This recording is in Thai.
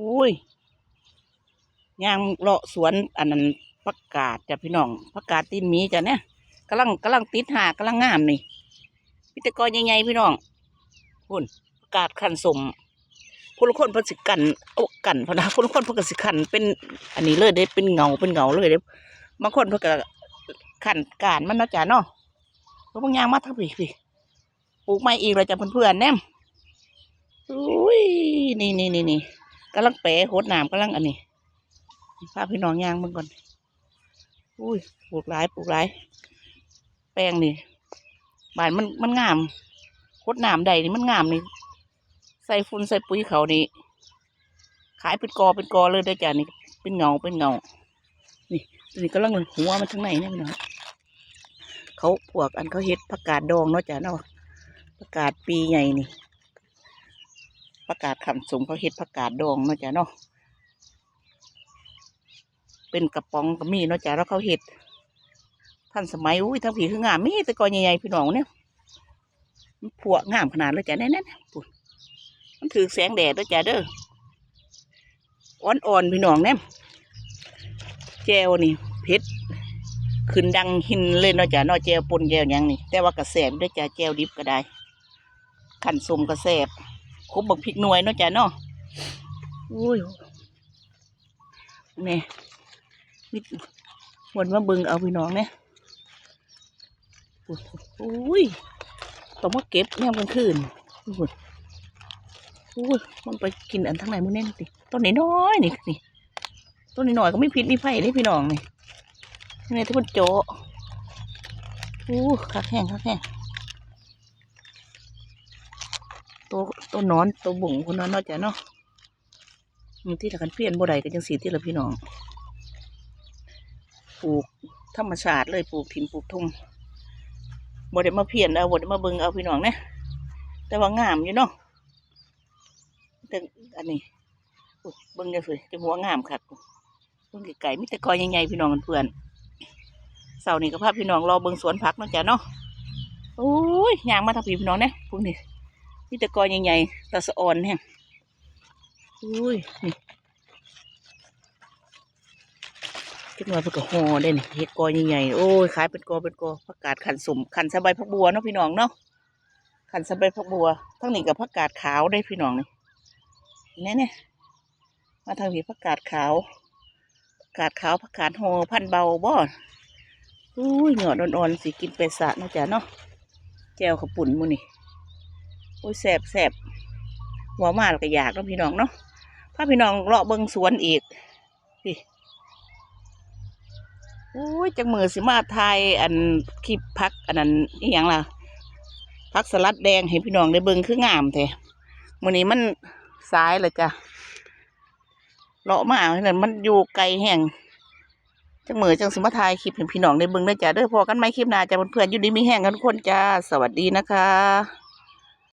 อุ้ยยางเลาะสวนอันนั้นประกาศจ้ะพี่น้องประกาศตีนหมีจ้ะเนี่ยกำลังกำลังติดหากำลังงามนี่พิตกรใหญ่ๆพี่น้องพุ่นประกาศขันสมคนลคนพิ่นสิกันโอ้กันพนะคนลคนพิ่นก็สิขันเป็น อันนี้เลยเด้เป็นเงาเป็นเงาเลยเด้บางคนพิ่นก็ขันการมันนะจ้ะเนาะเพราะบางอย่างมาทั้งพี่พี่ปลูกไม้อีกเลยจ้ะเพื่อนๆแนมอุ้ยนี่นี่นี่นี่ กำลังแปะโหดน้ำกำลังอันนี้พาพี่น้องย่างมันก่อนอุ้ยปลูกหลายปลูกหลาย แปลงนี่บานมันมันงามโคดน้ำใดนี่มันงามนี่ใส่ฝุ่นใส่ปุ๋ยเขานี่ขายเป็นกอเป็นกอเลยได้จ้ะนี่เป็นเงาเป็นเงา นี่ตัวนี้ก็ลังหัวมันทั้งในนี่น้องเขาพวกอันเขาเฮ็ดผักกาดดองเนาะจ้ะเนาะผักกาดปีใหญ่นี่ ผักกาดขำสมเขาเฮ็ดผักกาดดองเนาะจ้ะเนาะเป็นกระป๋องก็มีเนาะจ้ะแล้วเขาเฮ็ดท่านสมัยอุ้ยทั้งผีคืองามมีแต่กอใหญ่ๆพี่น้องเนี่ยมันผัวงามขนาดเลยจ้ะแน่ๆปุ่นมันถือแสงแดดด้วยจ้ะเด้ออ่อนๆพี่น้องเนี่ยแจวนี่เพชรขึ้นดังหินเลยเนาะจ้ะเนาะแจวปนแจวยังนี่ แต่ว่ากระแสบด้จ้ะแจวดิบก็ได้ขันสมกระแสบ ครบบักพริกหน่วยเนาะจ้ะเนาะอุ้ยนี่มิดวนมาเบึงเอาพี่น้องเนี่ยอุ้ยต้องมาเก็บแนวกลางคืนอุ้ยอุ้ยมันไปกินอันทั้งไหนมือแน่นติต้นนี้น้อยๆนี่นี่ต้นนี้น้อยก็ไม่พิษไม่ไผ่เลยพี่น้องนี่นี่ที่มันโจะอู้คักแห้งคักแห้ง ตัวตัวนอนตัวบุ๋งคนนั้นนาะจ้ะเนาะที่ละกันเพี้ยนบ่ได้ก็จังสีที่ละพี่น้องปลูกธรรมชาติเลยปลูกถิ่นปลูกทุ่งบ่ได้มาเพียนเอาบ่ได้มาเบิ่งเอาพี่น้องเนี่ยแต่ว่างามอยู่เนาะแต่อันนี้เบิ่งได้เลยจะหัวงามคักเบิ่งไก่มีแต่กอยใหญ่ๆพี่น้องเพื่อนเสาร์นี้ก็พาพี่น้องรอเบิ่งสวนผักนาะจ้ะเนาะโอ้ยยางมาทางพี่พี่น้องเนี่ยพวกนี้ มีแต่กอยใหญ่ๆตาสะออนแฮงอุ้ย นี่จักหน่อยเพิ่นก็ห่อได้นี่เฮ็ดกอใหญ่ๆโอ้ยขายเป็นกอเป็นกอผักกาดขันสมขันสะใบายผักบัวเนาะพี่น้องเนาะขันสะใบายผักบัวทั้งนี้กับผักกาดขาวได้พี่น้องนี่แน่เนี่ยมาทางนี้ผักกาดขาวผักกาดขาวผักกาดห่อพันเบาบ่อุ้ยหยอดอ่อนๆสิกินไปสะเนาะจ๊ะเนาะแจวขาวปุ่นหมูนี่โอ้ยแสบแสบหัวมาแล้วก็อยากเนาะพี่น้องเนาะพาพี่น้องเลาะเบิ่งสวนอีกพี่โอ้ยจังมือสิมาไทยอันคลิปพักอันนั้นอีหยังล่ะพักสลัดแดงให้พี่น้องได้เบิ่งคืองามแท้มื้อนี้มันสายเลยจ้ะเลาะมาเห็นมันอยู่ไกลแห่งจังมือจังสิมาถ่ายคลิปให้พี่น้องได้เบิ่งได้จ้ะเด้อพอกันไหมคลิปหน้าจ้ะเพื่อนๆอยู่ดีมีแห้งกันทุกคนจ้าสวัสดีนะคะ